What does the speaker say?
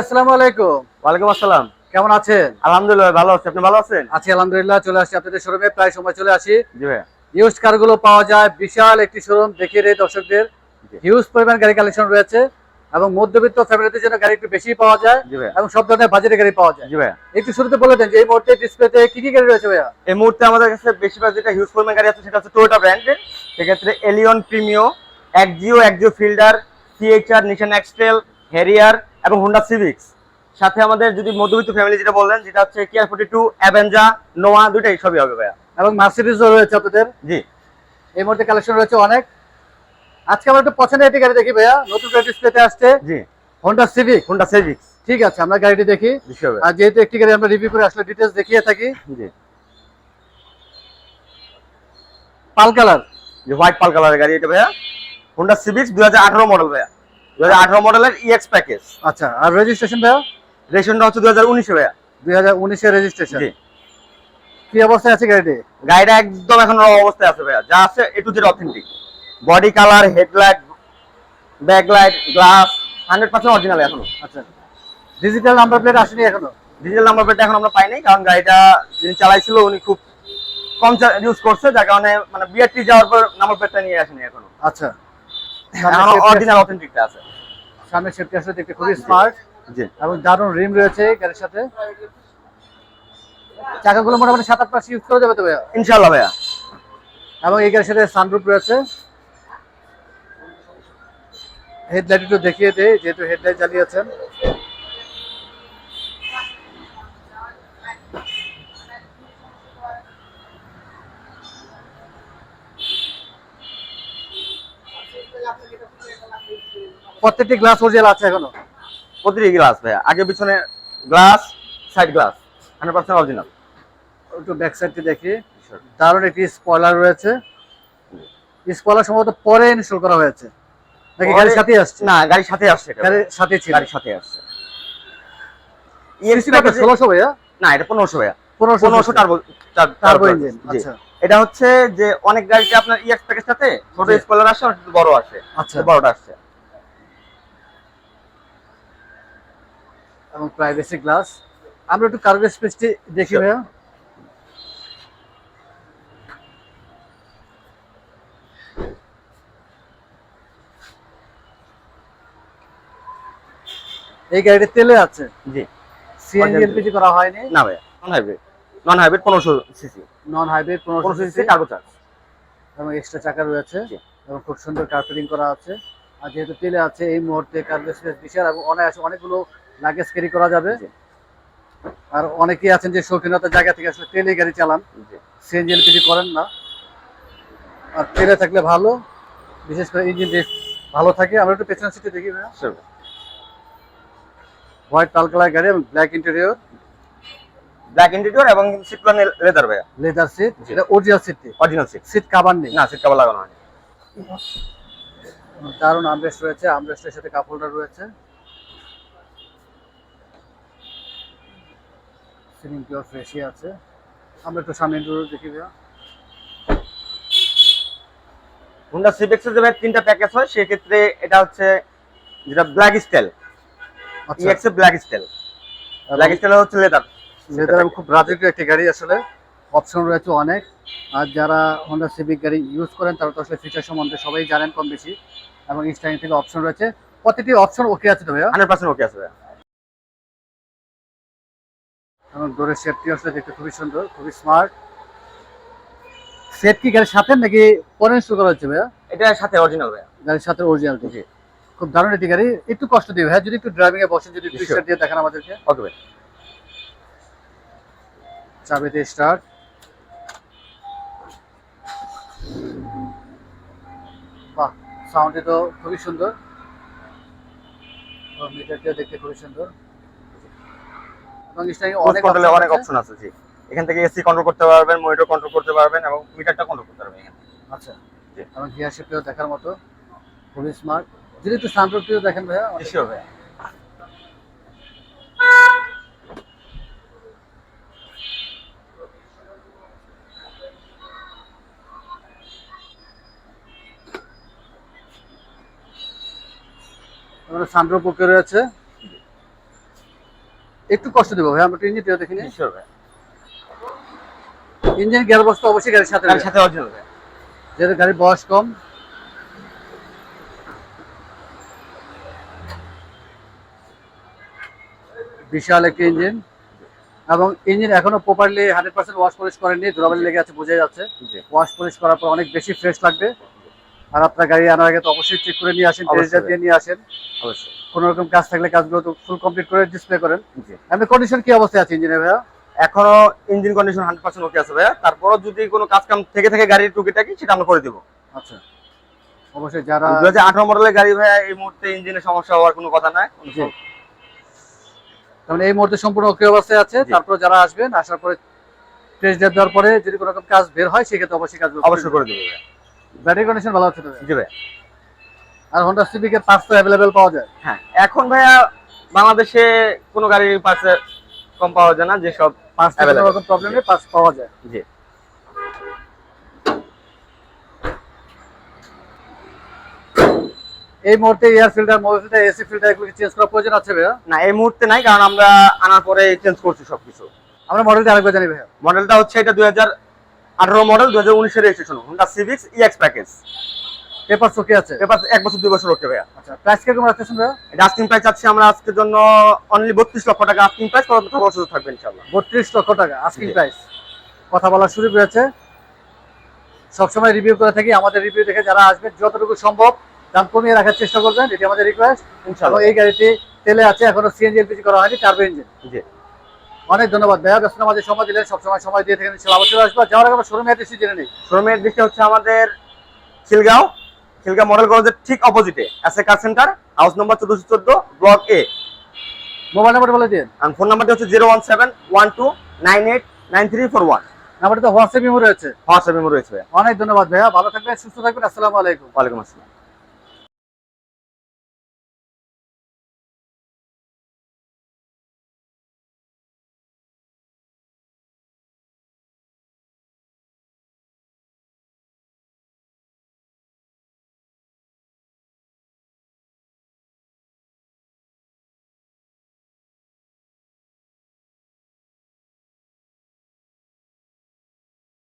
আসসালামু আলাইকুম। ওয়ালাইকুম আসসালাম। কেমন আছেন? আলহামদুলিল্লাহ ভালো আছি। আপনি ভালো আছেন? আছি আলহামদুলিল্লাহ চলে আসছি আপনাদের শোরুমে প্রায় সময় চলে আসি। জি ভাইয়া। ইউজ কারগুলো পাওয়া যায়। বিশাল একটি শোরুম দেখিয়ে দেয় দর্শকদের। হিউজ পরিমাণ গাড়ি কালেকশন রয়েছে এবং মধ্যবিত্ত ফ্যামিলিদের জন্য গাড়ি একটু বেশি পাওয়া যায় এবং সব ধরনের বাজেটের গাড়ি পাওয়া যায়। একটু শুরুতে বলে দেন যে এই মুহূর্তে ডিসপ্লেতে কি কি গাড়ি রয়েছে ভাইয়া? এই মুহূর্তে আমাদের কাছে বেশিরভাগ যেটা হিউজ পরিমাণ গাড়ি আছে সেটা হচ্ছে টয়োটা ব্র্যান্ডের সেক্ষেত্রে Allion Premio Axio Axio Fielder CHR Nissan X Trail Harrier এবং হোন্ডা সিভিক্স সাথে আমাদের যদি মধ্যবিত্ত ফ্যামিলি যেটা বললেন যেটা হচ্ছে কিয়ার ফোর্টি টু অ্যাভেঞ্জা নোয়া দুইটাই সবই হবে ভাইয়া। এবং মার্সিডিজও রয়েছে আপনাদের জি। এই মুহূর্তে কালেকশন রয়েছে অনেক। আজকে আমরা একটু পছন্দের একটি গাড়ি দেখি ভাইয়া। নতুন গাড়ি ডিসপ্লেতে আসছে। জি। হোন্ডা সিভিক হোন্ডা সিভিক্স ঠিক আছে আমরা গাড়িটি দেখি। আর যেহেতু একটি গাড়ি আমরা রিভিউ করে আসলে ডিটেলস দেখিয়ে থাকি। জি। পাল কালার। যে হোয়াইট পাল কালারের গাড়ি এটা ভাইয়া। হোন্ডা সিভিক্স দুই হাজার আঠারো মডেল ভাইয়া। দুই হাজার আঠারো মডেলের ইএক্স প্যাকেজ আচ্ছা আর রেজিস্ট্রেশন ভাইয়া? রেশনটা হচ্ছে দুই হাজার উনিশে ভাইয়া। দুই হাজার রেজিস্ট্রেশন জি। কি অবস্থায় আছে গাড়িটি? গাড়িটা একদম এখন অবস্থায় আছে ভাইয়া। যা আছে A to Z authentic body colour headlight backlight glass hundred percent original এখনও। আচ্ছা। ডিজিটাল নাম্বার প্লেট আসেনি এখনও? ডিজিটাল নাম্বার প্লেট এখন আমরা পাইনি কারণ গাড়িটা যিনি চালাইছিল উনি খুব কম ইউজ করছে যার কারণে মানে বিআরটি যাওয়ার পর নাম্বার প্লেটটা নিয়ে আসেনি এখনও। আচ্ছা। অরিজিনাল অথেন্টিকটা আছে। সামনে সেফটি আসলে দেখতে খুবই স্মার্ট জি। এবং দারুণ রিম রয়েছে গাড়ির সাথে। চাকাগুলো মোটামুটি সাত আট মাস ইউজ করা যাবে তো ভাইয়া? ইনশাল্লাহ ভাইয়া। এবং এই গাড়ির সাথে সানরুফ রয়েছে। হেডলাইট একটু দেখিয়ে দেয় যেহেতু হেডলাইট জ্বালিয়েছেন প্রত্যেকটি গ্লাস অরিজিনাল আছে এখনও? প্রতিটি গ্লাস ভাইয়া। আগে পিছনে glass side glass hundred percent original একটু ব্যাক সাইডটি দেখি দারুণ একটি স্পয়লার রয়েছে। স্পয়লার সম্ভবত পরে ইনস্টল করা হয়েছে। নাকি গাড়ির সাথেই আসছে? না গাড়ির সাথে আসছে গাড়ির সাথে ছিল। গাড়ির সাথে আসছে। সিসি কত ষোলোশো ভাইয়া? না এটা পনেরোশো ভাইয়া। পনেরোশো পনেরোশো টার্বো টার্বো ইঞ্জিন আচ্ছা। এটা হচ্ছে যে অনেক গাড়িতে আপনার ইএক্স প্যাকেজ সাথে ছোট জি। স্পয়লার আসে আর বড় আসে আচ্ছা। বড়টা আসছে এবং প্রাইভেসি গ্লাস আমরা একটু কার্গো স্পেসটি দেখি ভাইয়া। এই গাড়িটি তেলে আছে। জি। সিএনজি এলপিজি করা হয়নি। না নন হাইব্রিড নন হাইব্রিড পনেরোশো সিসি নন হাইব্রিড পনেরোশো পনেরোশো সিসি সিসি টার্বো চার্জ এবং এক্সট্রা চাকা রয়েছে এবং খুব সুন্দর কার্পেটিং করা আছে। আর যেহেতু তেলে আছে এই মুহূর্তে কার্গো স্পেস বিশাল এবং অনায়াসে অনেকগুলো লাগেজ ক্যারি করা যাবে। আর অনেকেই আছেন যে শৌখিনতার জায়গা থেকে আসলে তেলে গাড়ি চালান। সিএনজি এলপিজি করেন না। আর তেলে থাকলে ভালো বিশেষ করে ইঞ্জিন ভালো থাকে। আমরা একটু পেছনের সিটে দেখি Sure. হোয়াইট পাল কালার গাড়ি এবং ব্ল্যাক ইন্টেরিয়র ব্ল্যাক ইন্টেরিয়র এবং সিট প্লান লেদার ভাইয়া। Leather seat. এটা অরিজিনাল সিটটি অরিজিনাল সিট সিট কাভার নেই? না সিট কভার লাগানো হয়নি। দারুণ আমরেস্ট রয়েছে আমরেস্টের সাথে কাপ হোল্ডার রয়েছে। সিলিং পিওর ফ্রেশই আছে। আমরা একটু সামনে ইন্টারভিউ দেখি ভাইয়া। হোন্ডা সিভিক্সের যে ভাই তিনটা প্যাকেজ হয় সেক্ষেত্রে এটা হচ্ছে যেটা ব্ল্যাক স্টাইল আচ্ছা। EX black style black style হচ্ছে লেদার এবং খুব রাজকীয় একটি গাড়ি আসলে। অপশন রয়েছে অনেক। আর যারা হোন্ডা সিভিক গাড়ি ইউজ করেন তারা তো আসলে ফিচার সম্বন্ধে সবাই জানেন কম বেশি এবং স্টাইল থেকে অপশন রয়েছে। প্রতিটি অপশন ওকে আছে তো ভাইয়া? হান্ড্রেড পার্সেন্ট ওকে আছে ভাইয়া। এবং ডোরের শেপটি আসলে দেখতে খুবই সুন্দর খুবই স্মার্ট সেট কি গাড়ির সাথে নাকি পরে ইনস্টল করা হচ্ছে ভাইয়া? এটার সাথে অরিজিনাল ভাইয়া। গাড়ির সাথে অরিজিনাল জি। খুব দারুণ একটি গাড়ি। একটু কষ্ট দিবে ভাইয়া যদি একটু ড্রাইভিং এ বসেন যদি. পিকচার দিয়ে দেখান আমাদেরকে। ওকে ভাই চাবিতে স্টার্ট বাহ সাউন্ডে তো খুবই সুন্দর। মিটারটিও দেখতে খুবই সুন্দর। এবং অনেক অনেক কন্ট্রোলে অনেক অপশন আছে জি। এখান থেকে এসি কন্ট্রোল করতে পারবেন মনিটর কন্ট্রোল করতে পারবেন এবং মিটারটা কন্ট্রোল করতে পারবেন এখান আচ্ছা। জি। এবং গিয়ার শিফটিও দেখার মতো। খুবই স্মার্ট যদি একটু দেখেন ভাইয়া ভাইয়া। সানরুফ ওকে রয়েছে একটু কষ্ট দেবো ভাই আমরা একটু ইঞ্জিনটিও দেখিনি। ইঞ্জিন গিয়ার বক্স তো অবশ্যই গাড়ির সাথে সাথে অরিজিনাল যেহেতু গাড়ির বয়স কম। বিশাল একটি ইঞ্জিন এবং ইঞ্জিন এখনও properly hundred percent wash polish করেনি ধুলাবালি লেগে আছে বোঝা যাচ্ছে। ওয়াশ পলিশ করার পর অনেক বেশি ফ্রেশ লাগবে। আর আপনার গাড়ি আনার আগে তো অবশ্যই চেক করে নিয়ে আসেন। টেস্টার দিয়ে নিয়ে আসেন। অবশ্যই। কোনো রকম কাজ থাকলে কাজগুলো তো ফুল কমপ্লিট করে ডিসপ্লে করেন। এমনি কন্ডিশন কি অবস্থায় আছে ইঞ্জিনের ভাইয়া? এখনও engine condition hundred percent okay আছে ভাইয়া। তারপরও যদি কোনো কাজ কাম থেকে থেকে গাড়ির টুকিটাকি সেটা আমরা করে দিব। আচ্ছা। অবশ্যই যারা দু হাজার আঠারো মডেলের গাড়ি ভাইয়া এই মুহূর্তে ইঞ্জিনের সমস্যা হওয়ার কোনো কথা নাই। মানে এই মুহূর্তে সম্পূর্ণ ওকে অবস্থায় আছে। তারপর যারা আসবেন আসার পরে টেস্ট দেওয়ার পরে যদি কোনো রকম কাজ বের হয় সেক্ষেত্রে অবশ্যই কাজ অবশ্যই করে দিব ব্যাটারি কন্ডিশন ভালো আছে জি ভাই। আর হোন্ডা সিভিক এর পার্টস তো অ্যাভেলেবেল পাওয়া যায়? হ্যাঁ এখন ভাইয়া বাংলাদেশে কোনো গাড়ির পাশে কম পাওয়া যায় না যেসব পার্টস কোনো প্রবলেম নেই পার্টস পাওয়া যায়। জি। এই মুহূর্তে air filter mobile filter AC filter এগুলো চেঞ্জ করার প্রয়োজন আছে ভাইয়া? না এই মুহূর্তে নাই কারণ আমরা আনার পরে চেঞ্জ করছি সবকিছু। আমরা মডেলটা আরেকবার জানি ভাইয়া। মডেলটা হচ্ছে এটা দুই হাজার আঠারো মডেল দুই হাজার উনিশের registration Honda Civics EX package papers okay আছে? এবার এক বছর দুই বছর ওকে ভাইয়া। আচ্ছা প্রাইস কীরকম রাখতেছেন ভাইয়া? এটা আস্কিং প্রাইস আছে আমরা আজকের জন্য অনলি বত্রিশ লক্ষ টাকা আস্কিং প্রাইস কত বছর থাকবে ইনশাল্লাহ বত্রিশ লক্ষ টাকা আস্কিং। প্রাইস কথা বলার সুযোগ রয়েছে সবসময় রিভিউ করে থাকি আমাদের রিভিউ দেখে যারা আসবেন যতটুকু সম্ভব দাম কমিয়ে রাখার চেষ্টা করবেন এটি আমাদের রিকোয়েস্ট ইনশাল্লাহ এই গাড়িটি তেলে আছে এখনও সিএনজি এলপিজি করা হয়নি টার্বো ইঞ্জিন জি। অনেক ধন্যবাদ। ভাইয়া ব্যস্ত আমাদের সময় দিলেন সবসময় সময় দিয়ে থাকেন ইনশাল্লাহ অবশ্যই আসব। যাওয়ার আগে আমরা শোরুমে এসে জেনে নিই। শোরুমের দিকটা হচ্ছে আমাদের খিলগাঁও খিলগাঁও মডেল কলেজের ঠিক অপোজিটে S A car centre house number চোদ্দশো চোদ্দ ব্লক এ মোবাইল নাম্বার বলে দিন। ফোন নাম্বারটি হচ্ছে zero one seven one two nine eight nine three four one নাম্বারটা হোয়াটসঅ্যাপ মেমো রয়েছে। হোয়াটসঅ্যাপ মেমো রয়েছে অনেক ধন্যবাদ ভাইয়া। ভালো থাকবেন সুস্থ থাকবেন। আসসালামু আলাইকুম। ওয়ালাইকুম আসসালাম।